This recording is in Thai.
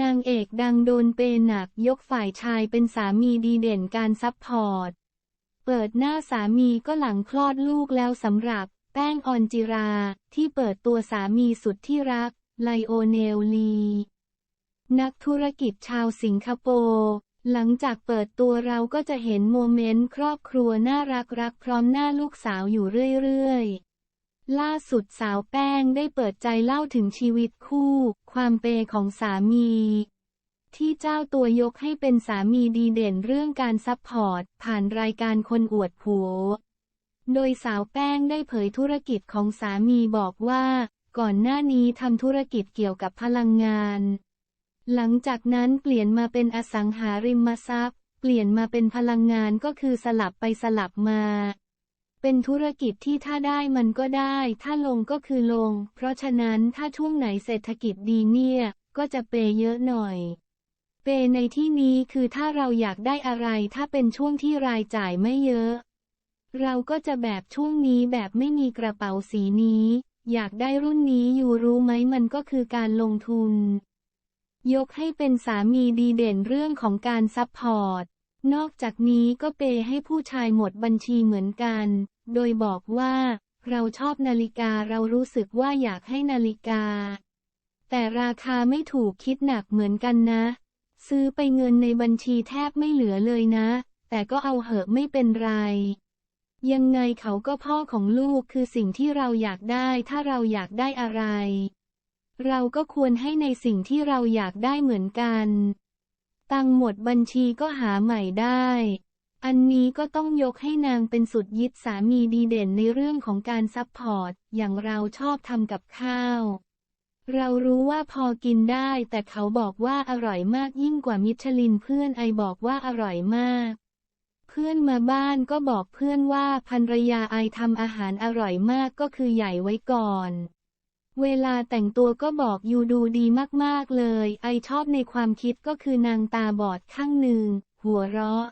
นางเอกดังโดนเปย์หนักยกฝ่ายชายเป็นสามีดีเด่นการซัพพอร์ต เปิดหน้าสามีก็หลังคลอดลูกแล้วสำหรับแป้งออนจิรา ที่เปิดตัวสามีสุดที่รัก ไลโอเนลลี นักธุรกิจชาวสิงคโปร์หลังจากเปิดตัวเราก็จะเห็นโมเมนต์ครอบครัวน่ารักรักพร้อมหน้าลูกสาวอยู่เรื่อยๆ ล่าสุดสาวแป้งได้เปิดใจเล่าถึงชีวิตคู่ ความเปย์ของสามี ที่เจ้าตัวยกให้เป็นสามีดีเด่นเรื่องการซัพพอร์ต ผ่านรายการคนอวดผัว โดยสาวแป้งได้เผยธุรกิจของสามีบอกว่า ก่อนหน้านี้ทำธุรกิจเกี่ยวกับพลังงาน หลังจากนั้นเปลี่ยนมาเป็นอสังหาริมทรัพย์ เปลี่ยนมาเป็นพลังงานก็คือสลับไปสลับมา เป็นธุรกิจที่ถ้าได้มันก็ได้ ถ้าลงก็คือลง เพราะฉะนั้นถ้าช่วงไหนเศรษฐกิจดีเนี่ย ก็จะเปย์เยอะหน่อย เปย์ในที่นี้คือถ้าเราอยากได้อะไร ถ้าเป็นช่วงที่รายจ่ายไม่เยอะ เราก็จะแบบช่วงนี้แบบไม่มีกระเป๋าสีนี้ อยากได้รุ่นนี้อยู่รู้ไหมมันก็คือการลงทุน ยกให้เป็นสามีดีเด่นเรื่องของการซัพพอร์ต นอกจากนี้ก็เปย์ให้ผู้ชายหมดบัญชีเหมือนกัน โดยบอกว่า เราชอบนาฬิกาเรารู้สึกว่าอยากให้นาฬิกา แต่ราคาไม่ถูกคิดหนักเหมือนกันนะ ซื้อไปเงินในบัญชีแทบไม่เหลือเลยนะ แต่ก็เอาเหอะไม่เป็นไร ยังไงเขาก็พ่อของลูกคือสิ่งที่เราอยากได้ถ้าเราอยากได้อะไร เราก็ควรให้ในสิ่งที่เราอยากได้เหมือนกัน ตังหมดบัญชีก็หาใหม่ได้ อันนี้ก็ต้องยกให้นางเป็นสุดยิดสามีดีเด่นในเรื่องของการซัพพอร์ต อย่างเราชอบทำกับข้าว เรารู้ว่าพอกินได้แต่เขาบอกว่าอร่อยมากยิ่งกว่ามิชลินเพื่อนไอบอกว่าอร่อยมาก เพื่อนมาบ้านก็บอกเพื่อนว่าภรรยาไอทำอาหารอร่อยมากก็คือใหญ่ไว้ก่อนเวลาแต่งตัวก็บอกยูดูดีมาก ๆ เลย ไอชอบในความคิดก็คือนางตาบอดข้างหนึ่ง หัวเราะ